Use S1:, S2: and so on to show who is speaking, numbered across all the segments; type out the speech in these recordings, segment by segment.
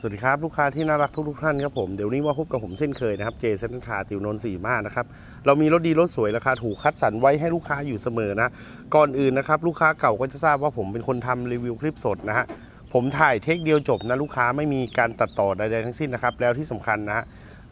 S1: สวัสดีครับ ลูกค้าที่น่ารักทุกทุกๆท่านครับผมเดี๋ยวนี้มาพบกับผมเช่นเคยนะครับเจเซนคาติวนนท์สีมานะครับเรามีรถดีรถสวยราคาถูกคัดสรรไว้ให้ลูกค้าอยู่เสมอนะก่อนอื่นนะครับลูกค้าเก่าก็จะทราบว่าผมเป็นคนทำรีวิวคลิปสดนะฮะผมถ่ายเทคเดียวจบนะลูกค้าไม่มีการตัดต่อใดๆทั้งสิ้นนะครับแล้วที่สำคัญนะฮะ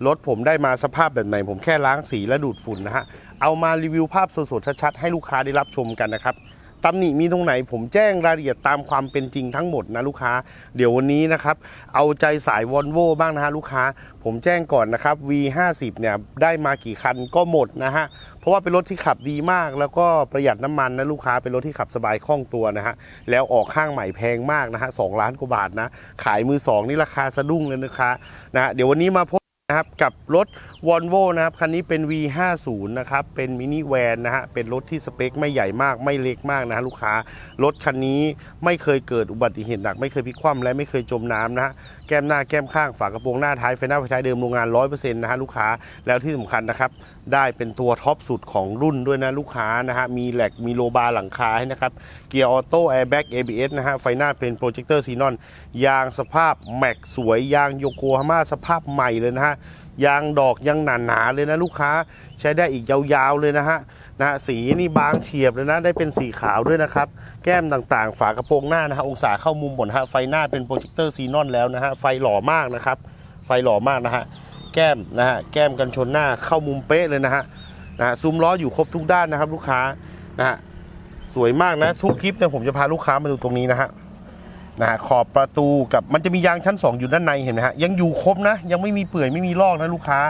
S1: รถผมได้มาสภาพแบบไหนผมแค่ล้างสีและดูดฝุ่นนะฮะเอามารีวิวภาพสดๆชัดๆให้ลูกค้าได้รับชมกันนะครับ ตำหนิมีตรงไหนผมแจ้งรายละเอียดตามความเป็นจริงทั้งหมดนะลูกค้า เดี๋ยววันนี้นะครับเอาใจสายวอลโวบ้างนะฮะลูกค้า ผมแจ้งก่อนนะครับ V50 เนี่ยได้มากี่คันก็หมดนะฮะเพราะว่าเป็นรถที่ขับดีมากแล้วก็ประหยัดน้ำมันนะลูกค้าเป็นรถที่ขับสบายคล่องตัวนะฮะแล้วออกข้างใหม่แพงมากนะฮะสล้านกว่าบาทนะขายมือสองนี่ราคาสะดุ้งเลยนะคะนะเดี๋ยววันนี้มาพบ นะครับกับรถ v o l v o นะครับคันนี้เป็น V50 นะครับเป็นมินิแวนนะฮะเป็นรถที่สเปคไม่ใหญ่มากไม่เล็กมากนะฮะลูกค้ารถคันนี้ไม่เคยเกิดอุบัติเหตุหนัก ไม่เคยพลิกคว่ำและไม่เคยจมน้ำนะฮะ แก้มหน้าแก้มข้างฝากระโปรงหน้าท้ายไฟหน้าไฟท้ายเดิมโรงงาน 100%นะฮะลูกค้าแล้วที่สำคัญนะครับ ได้เป็นตัวท็อปสุดของรุ่นด้วยนะลูกค้านะฮะมีแหลกมีโลบาร์หลังคาให้นะครับ เกียร์ออโต้แอร์แบ็ก ABS นะฮะไฟหน้าเป็นโปรเจคเตอร์ซีนอนยางสภาพแม็กสวยยางโยโกฮาม่าสภาพใหม่เลยนะฮะ ยางดอกยังหนาๆเลยนะลูกค้าใช้ได้อีกยาวๆเลยนะฮะนะสีนี่บางเฉียบเลยนะได้เป็นสีขาวด้วยนะครับ แก้มต่างๆ ฝากระโปรงหน้านะฮะองศาเข้ามุมหมดฮะไฟหน้าเป็นโปรเจคเตอร์ซีนอนแล้วนะฮะไฟหล่อมากนะครับ ไฟหล่อมากนะฮะแก้มนะฮะแก้มกันชนหน้าเข้ามุมเป๊ะเลยนะฮะนะฮะซุ้มล้ออยู่ครบทุกด้านนะครับ ลูกค้านะฮะสวยมากนะทุกคลิปเนี่ยผมจะพาลูกค้ามาดูตรงนี้นะฮะ นะฮะขอบประตูกับมันจะมียางชั้น 2 อยู่ด้านในเห็นไหมฮะยังอยู่ครบนะ ยังไม่มีเปื่อยไม่มีลอกนะลูกค้า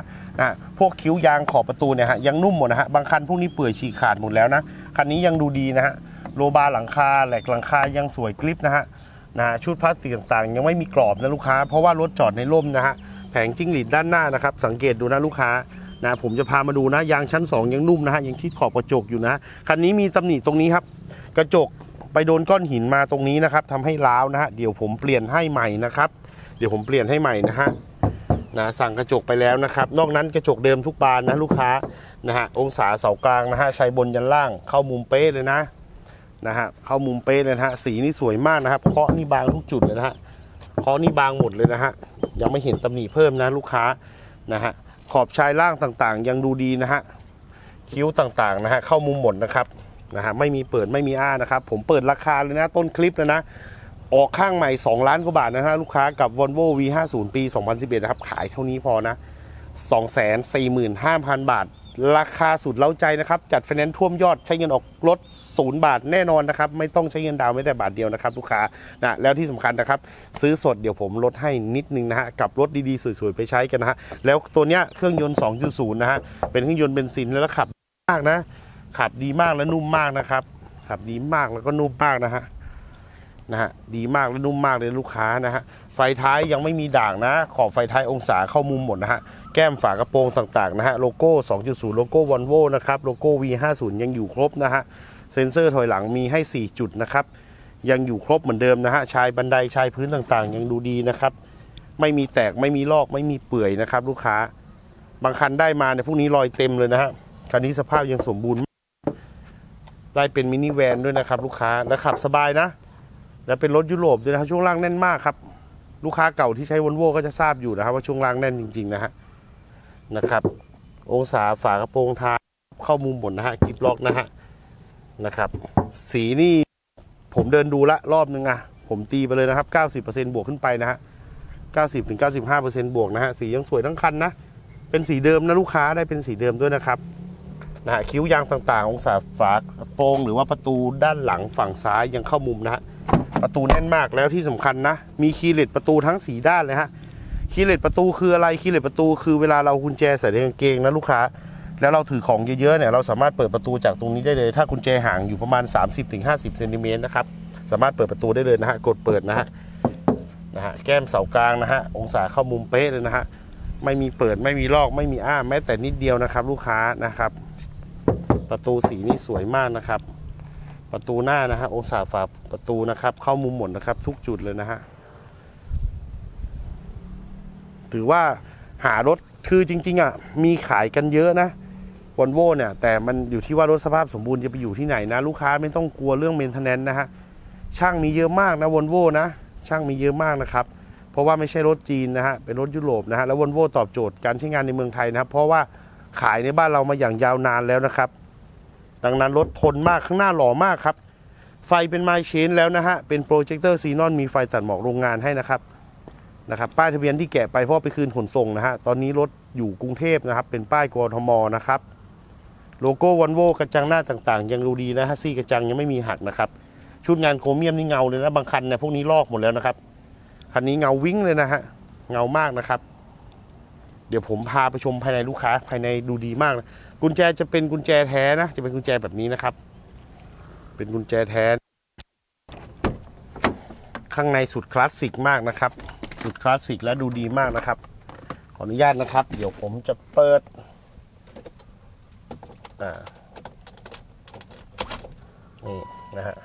S1: นะพวกคิ้วยางขอบประตูเนี่ยฮะยังนุ่มหมดนะฮะบางคันพวกนี้เปื่อยฉีกขาดหมดแล้วนะคันนี้ยังดูดีนะฮะโลบาร์หลังคาแหลกหลังคายังสวยกริปนะฮะนะฮะชุดพลาสติกต่างๆ ยังไม่มีกรอบนะลูกค้า เพราะว่ารถจอดในร่มนะฮะแผงจิ้งหรีดด้านหน้านะครับสังเกตดูนะลูกค้านะผมจะพามาดูนะยางชั้น 2 ยังนุ่มนะฮะยังที่ขอบกระจกอยู่นะคันนี้มีตำหนิตรงนี้ครับกระจก ไปโดนก้อนหินมาตรงนี้นะครับทำให้ร้าวนะฮะเดี๋ยวผมเปลี่ยนให้ใหม่นะครับ เดี๋ยวผมเปลี่ยนให้ใหม่นะฮะนะสั่งกระจกไปแล้วนะครับ นอกนั้นกระจกเดิมทุกบานนะลูกค้านะฮะองศาเสากลางนะฮะใช้บนยันล่างเข้ามุมเป๊ะเลยนะนะฮะเข้ามุมเป๊ะเลยนะฮะสีนี่สวยมากนะครับเคาะนี่บางทุกจุดเลยนะฮะเคาะนี่บางหมดเลยนะฮะยังไม่เห็นตำหนิเพิ่มนะลูกค้านะฮะขอบชายล่างต่างๆ ยังดูดีนะฮะคิ้วต่างๆนะฮะเข้ามุมหมดนะครับ นะฮะไม่มีเปิดไม่มีอ้านะครับ ผมเปิดราคาเลยนะต้นคลิปเลยนะ ออกข้างใหม่ 2 ล้านกว่าบาทนะฮะลูกค้ากับ Volvo V50 ปี 2011 นะครับ ขายเท่านี้พอนะ 245,000 บาท ราคาสุดเล้าใจนะครับ จัดไฟแนนซ์ท่วมยอดใช้เงินออกรถ0บาทแน่นอนนะครับ ไม่ต้องใช้เงินดาวไม่แต่บาทเดียวนะครับ ลูกค้านะแล้วที่สำคัญนะครับ ซื้อสดเดี๋ยวผมลดให้นิดนึงนะฮะกับรถดีๆสวยๆไปใช้กันนะฮะแล้วตัวเนี้ยเครื่องยนต์ 2.0 นะฮะเป็นเครื่องยนต์เบนซินแล้วขับมากนะ ขับดีมากและนุ่มมากนะครับ ขับดีมากแล้วก็นุ่มมากนะฮะนะฮะดีมากและนุ่มมากเลยลูกค้านะฮะไฟท้ายยังไม่มีด่างนะ ขอบไฟท้ายองศาเข้ามุมหมดนะฮะแก้มฝากระโปรงต่างๆนะฮะโลโก้ 2.0 โลโก้วอลโวนะครับโลโก้ V50 ยังอยู่ครบนะฮะเซ็นเซอร์ถอยหลังมีให้ 4 จุดนะครับยังอยู่ครบเหมือนเดิมนะฮะชายบันไดชายพื้นต่างๆ ยังดูดีนะครับ ไม่มีแตกไม่มีลอกไม่มีเปื่อยนะครับ ลูกค้าบางคันได้มาเนี่ยพวกนี้รอยเต็มเลยนะฮะคันนี้สภาพยังสมบูรณ์ ได้เป็นมินิแวนด้วยนะครับลูกค้าและขับสบายนะ และเป็นรถยุโรปด้วยนะครับช่วงล่างแน่นมากครับ ลูกค้าเก่าที่ใช้วอลโวก็จะทราบอยู่นะครับว่าช่วงล่างแน่นจริง ๆ นะฮะนะครับ องศาฝากระโปรงท้ายเข้ามุมหมดนะฮะกิฟล็อกนะฮะนะครับ สีนี่ผมเดินดูละรอบนึงอะผมตีไปเลยนะครับ 90%บวกขึ้นไปนะฮะ 90-95%บวกนะฮะ สียังสวยทั้งคันนะ เป็นสีเดิมนะลูกค้าได้เป็นสีเดิมด้วยนะครับ นะฮะคิ้วยางต่างๆ องศาฝากระโปรงหรือว่าประตูด้านหลังฝั่งซ้ายยังเข้ามุมนะฮะประตูแน่นมากแล้วที่สำคัญนะ มีคีย์เลตประตูทั้งสีด้านเลยฮะคีย์เลตประตูคืออะไรคีย์เลตประตูคือเวลาเรากุญแจใส่ในกางเกงนะลูกค้า แล้วเราถือของเยอะๆเนี่ยเราสามารถเปิดประตูจากตรงนี้ได้เลย ถ้ากุญแจห่างอยู่ประมาณ 30-50เซนติเมตรนะครับสามารถเปิดประตูได้เลยนะฮะกดเปิดนะฮะนะฮะแก้มเสากลางนะฮะองศาเข้ามุมเป๊ะเลยนะฮะไม่มีเปิดไม่มีลอกไม่มีอ้าแม้แต่นิดเดียวนะครับ ลูกค้านะครับ ประตูสีนี่สวยมากนะครับ ประตูหน้านะฮะองศาฝาประตูนะครับ เข้ามุมหมดนะครับ ทุกจุดเลยนะฮะถือว่าหารถคือจริง ๆอะมีขายกันเยอะนะวอลโวเนี่ย แต่มันอยู่ที่ว่ารถสภาพสมบูรณ์จะไปอยู่ที่ไหนนะ ลูกค้าไม่ต้องกลัวเรื่องเมนเทนแนนนะฮะช่างมีเยอะมากนะวอลโวนะ ช่างมีเยอะมากนะครับ เพราะว่าไม่ใช่รถจีนนะฮะเป็นรถยุโรปนะฮะแล้ววอลโวตอบโจทย์การใช้งานในเมืองไทยนะครับ เพราะว่าขายในบ้านเรามาอย่างยาวนานแล้วนะครับ ดังนั้นรถทนมากข้างหน้าหล่อมากครับ ไฟเป็นไมเชนแล้วนะฮะ เป็นโปรเจคเตอร์ซีนอนมีไฟตัดหมอกโรงงานให้นะครับนะครับ ป้ายทะเบียนที่แกะไปพราะไปคืนขนส่งนะฮะ ตอนนี้รถอยู่กรุงเทพนะครับ เป็นป้ายกรทมนะครับ โลโก้วันโวกระจังหน้าต่างๆ ยังดูดีนะฮะซี่กระจังยังไม่มีหักนะครับ ชุดงานโครเมียมนี่เงาเลยนะ บางคันเนี่ยพวกนี้ลอกหมดแล้วนะครับ คันนี้เงาวิ่งเลยนะฮะ เงามากนะครับ เดี๋ยวผมพาไปชมภายในลูกค้าภายในดูดีมากนะ กุญแจจะเป็นกุญแจแท้นะ จะเป็นกุญแจแบบนี้นะครับ เป็นกุญแจแท้ ข้างในสุดคลาสสิกมากนะครับ สุดคลาสสิกและดูดีมากนะครับ ขออนุญาตนะครับ เดี๋ยวผมจะเปิดอ่านี่นะฮะ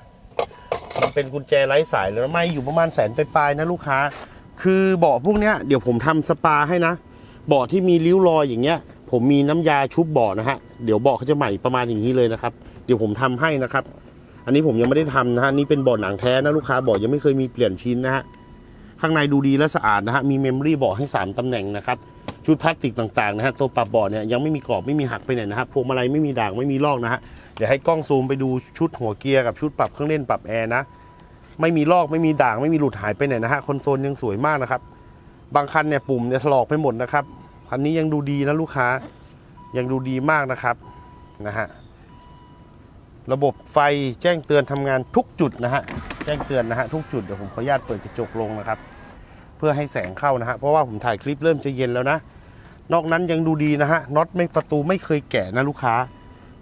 S1: มันเป็นกุญแจไร้สายแล้วไม่อยู่ประมาณแสนปลายนะลูกค้า คือเบาะพวกเนี้ยเดี๋ยวผมทำสปาให้นะเบาะที่มีริ้วรอยอย่างเงี้ย ผมมีน้ำยาชุบเบาะนะฮะ เดี๋ยวเบาะเขาจะใหม่ประมาณอย่างนี้เลยนะครับ เดี๋ยวผมทำให้นะครับ อันนี้ผมยังไม่ได้ทำนะฮะ นี่เป็นเบาะหนังแท้นะลูกค้าเบาะยังไม่เคยมีเปลี่ยนชิ้นนะฮะ ข้างในดูดีและสะอาดนะฮะ มีเมมโมรี่เบาะให้สามตำแหน่งนะครับ ชุดพลาสติกต่างๆนะฮะ ตัวปรับเบาะเนี่ยยังไม่มีกรอบไม่มีหักไปไหนนะครับ พวงมาลัยไม่มีด่างไม่มีลอกนะฮะ เดี๋ยวให้กล้องซูมไปดูชุดหัวเกียร์กับชุดปรับเครื่องเล่นปรับแอร์นะ ไม่มีลอกไม่มีด่างไม่มีหลุดหายไปไหนนะฮะ คอนโซลยังสวยมากนะครับ บางคันเนี่ยปุ่มเนี่ยถลอกไปหมดนะครับ คันนี้ยังดูดีนะลูกค้า ยังดูดีมากนะครับนะฮะระบบไฟแจ้งเตือนทำงานทุกจุดนะฮะแจ้งเตือนนะฮะทุกจุดเดี๋ยวผมขออนุญาตเปิดกระจกลงนะครับ เพื่อให้แสงเข้านะฮะเพราะว่าผมถ่ายคลิปเริ่มจะเย็นแล้วนะ นอกนั้นยังดูดีนะฮะน็อตไม่ประตูไม่เคยแกะนะลูกค้า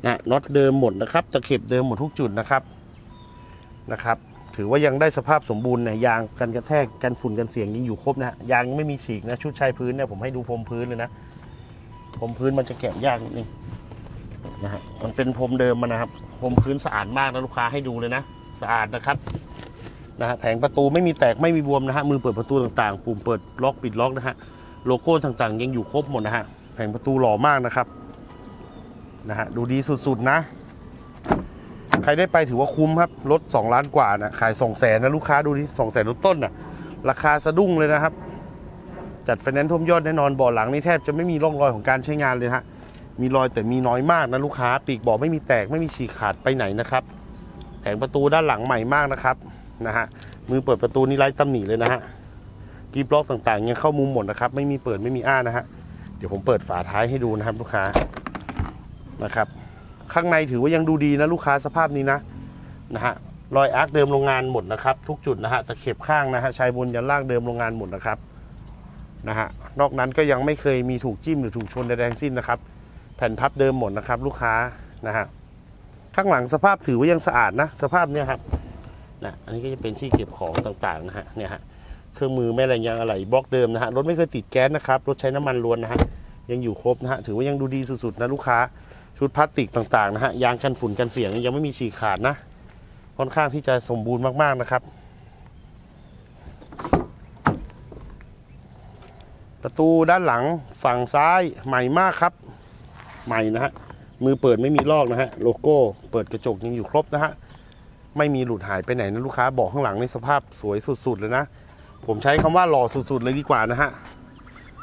S1: นะน็อตเดิมหมดนะครับตะเข็บเดิมหมดทุกจุดนะครับนะครับ ถือว่ายังได้สภาพสมบูรณ์เนี่ยยางกันกระแทกกันฝุ่นกันเสียงยังอยู่ครบนะฮะยางไม่มีฉีกนะชุดชายพื้นเนี่ยผมให้ดูพรมพื้นเลยนะพรมพื้นมันจะแกะยากนิดนึงนะฮะมันเป็นพรมเดิมมานะครับพรมพื้นสะอาดมากนะลูกค้าให้ดูเลยนะสะอาดนะครับนะฮะแผงประตูไม่มีแตกไม่มีบวมนะฮะมือเปิดประตูต่างๆ ปุ่มเปิดล็อกปิดล็อกนะฮะโลโก้ต่างๆ ยังอยู่ครบหมดนะฮะแผงประตูหล่อมากนะครับนะฮะดูดีสุดๆนะ ใครได้ไปถือว่าคุ้มครับรถ2ล้านกว่านะขาย2แสนนะลูกค้าดูดิสองแสนรถต้นน่ะราคาสะดุ้งเลยนะครับ จัดไฟแนนซ์ท่วมยอดแน่นอนบ่อหลังนี่แทบจะไม่มีร่องรอยของการใช้งานเลยฮะมีรอยแต่มีน้อยมากนะลูกค้า ปีกบ่อไม่มีแตกไม่มีฉีกขาดไปไหนนะครับแผงประตูด้านหลังใหม่มากนะครับนะฮะมือเปิดประตูนี่ไร้ตำหนิเลยนะฮะกีบล็อกต่างๆยังเข้ามุมหมดนะครับ ไม่มีเปิดไม่มีอ้านะฮะเดี๋ยวผมเปิดฝาท้ายให้ดูนะครับลูกค้านะครับ ข้างในถือว่ายังดูดีนะลูกค้าสภาพนี้นะนะฮะรอยอาร์คเดิมโรงงานหมดนะครับ ทุกจุดนะฮะตะเข็บข้างนะฮะชายบนยันล่างเดิมโรงงานหมดนะครับนะฮะนอกนั้นก็ยังไม่เคยมีถูกจิ้มหรือถูกชนใดๆทั้งสิ้นนะครับ แผ่นพับเดิมหมดนะครับ ลูกค้านะฮะข้างหลังสภาพถือว่ายังสะอาดนะ สภาพเนี่ยครับนะอันนี้ก็จะเป็นที่เก็บของต่างๆนะฮะเนี่ยฮะเครื่องมือแม่แรงยางอะไหล่บล็อกเดิมนะฮะรถไม่เคยติดแก๊สนะครับรถใช้น้ำมันล้วนนะฮะยังอยู่ครบนะฮะถือว่ายังดูดีสุดๆนะลูกค้า ชุดพลาสติกต่างๆนะฮะยางกันฝุ่นกันเสียงยังไม่มีฉีกขาดนะ ค่อนข้างที่จะสมบูรณ์มากๆนะครับ ประตูด้านหลังฝั่งซ้ายใหม่มากครับ ใหม่นะฮะมือเปิดไม่มีลอกนะฮะโลโก้เปิดกระจกยังอยู่ครบนะฮะไม่มีหลุดหายไปไหนนะลูกค้าบอกข้างหลังในสภาพสวยสุดๆเลยนะผมใช้คำว่าหล่อสุดๆเลยดีกว่านะฮะ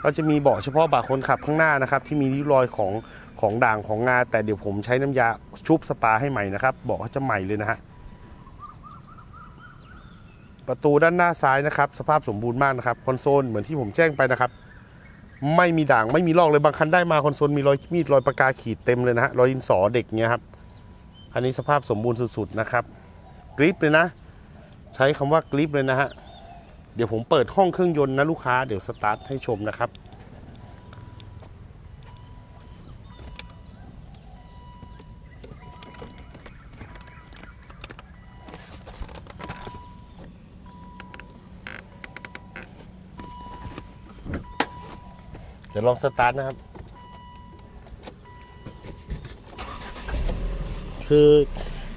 S1: ก็จะมีเบาะเฉพาะบ่าคนขับข้างหน้านะครับ ที่มีริ้วรอยของ ของด่างของงา แต่เดี๋ยวผมใช้น้ำยาชุบสปาให้ใหม่นะครับ บอกว่าจะใหม่เลยนะฮะประตูด้านหน้าซ้ายนะครับ สภาพสมบูรณ์มากนะครับคอนโซลเหมือนที่ผมแจ้งไปนะครับ ไม่มีด่างไม่มีลอกเลยบางคันได้มาคอนโซลมีรอยมีดรอยปากกาขีดเต็มเลยนะฮะรอยดินสอเด็กเนี้ยครับอันนี้สภาพสมบูรณ์สุดๆนะครับกริปเลยนะ ใช้คำว่ากริปเลยนะฮะเดี๋ยวผมเปิดห้องเครื่องยนต์นะลูกค้าเดี๋ยวสตาร์ทให้ชมนะครับ ดี๋ยวลองสตาร์ทนะครับ คือ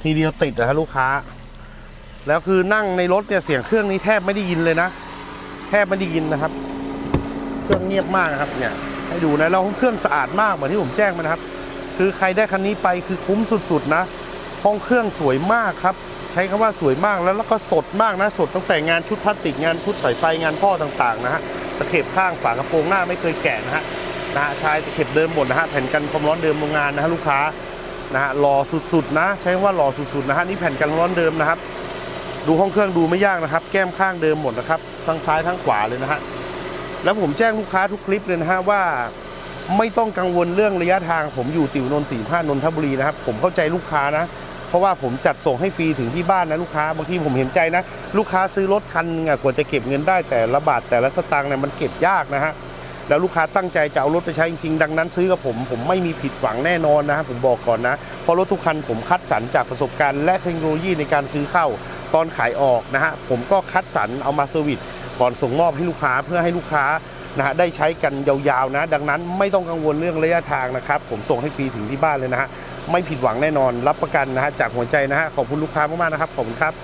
S1: ทีเดียวติดนะฮะลูกค้า แล้วคือนั่งในรถเนี่ยเสียงเครื่องนี้แทบไม่ได้ยินเลยนะ แทบไม่ได้ยินนะครับ เครื่องเงียบมากนะครับเนี่ย ให้ดูนะแล้วเครื่องสะอาดมากเหมือนที่ผมแจ้งไปนะครับ คือใครได้คันนี้ไปคือคุ้มสุดๆนะห้องเครื่องสวยมากครับ ใช้คำว่าสวยมากแล้วแล้วก็สดมากนะ สดตั้งแต่งานชุดพลาสติกงานชุดสายไฟงานท่อต่างๆนะฮะ ตะเข็บข้างฝากระโปรงหน้าไม่เคยแกะนะฮะนะฮะชายตะเข็บเดิมหมดนะฮะแผ่นกันความร้อนเดิมโรงงานนะฮะลูกค้านะฮะหล่อสุดๆนะ ใช้ว่าหล่อสุดๆนะฮะนี่แผ่นกันความร้อนเดิมนะครับ ดูห้องเครื่องดูไม่ยากนะครับ แก้มข้างเดิมหมดนะครับทั้งซ้ายทั้งขวาเลยนะฮะแล้วผมแจ้งลูกค้าทุกคลิปเลยนะฮะว่าไม่ต้องกังวลเรื่องระยะทางผมอยู่ติวนนท์สี่ห้านนทบุรีนะครับ ผมเข้าใจลูกค้านะ เพราะว่าผมจัดส่งให้ฟรีถึงที่บ้านนะลูกค้าบางทีผมเห็นใจนะ ลูกค้าซื้อรถคันหนึงอะกว่าจะเก็บเงินได้แต่ละบาทแต่ละสตางค์เนี่ยมันเก็บยากนะฮะแล้วลูกค้าตั้งใจจะเอารถไปใช้จริงๆ ดังนั้นซื้อกับผม ผมไม่มีผิดหวังแน่นอนนะฮะผมบอกก่อนนะ เพราะรถทุกคันผมคัดสรรจากประสบการณ์และเทคโนโลยีในการซื้อเข้าตอนขายออกนะฮะผมก็คัดสรรเอามาเซอร์วิสก่อนส่งมอบให้ลูกค้าเพื่อให้ลูกค้านะฮะได้ใช้กันยาวๆนะ ดังนั้นไม่ต้องกังวลเรื่องระยะทางนะครับ ผมส่งให้ฟรีถึงที่บ้านเลยนะฮะ ไม่ผิดหวังแน่นอน รับประกันนะฮะจากหัวใจนะฮะขอบคุณลูกค้ามากๆนะครับขอบคุณครับ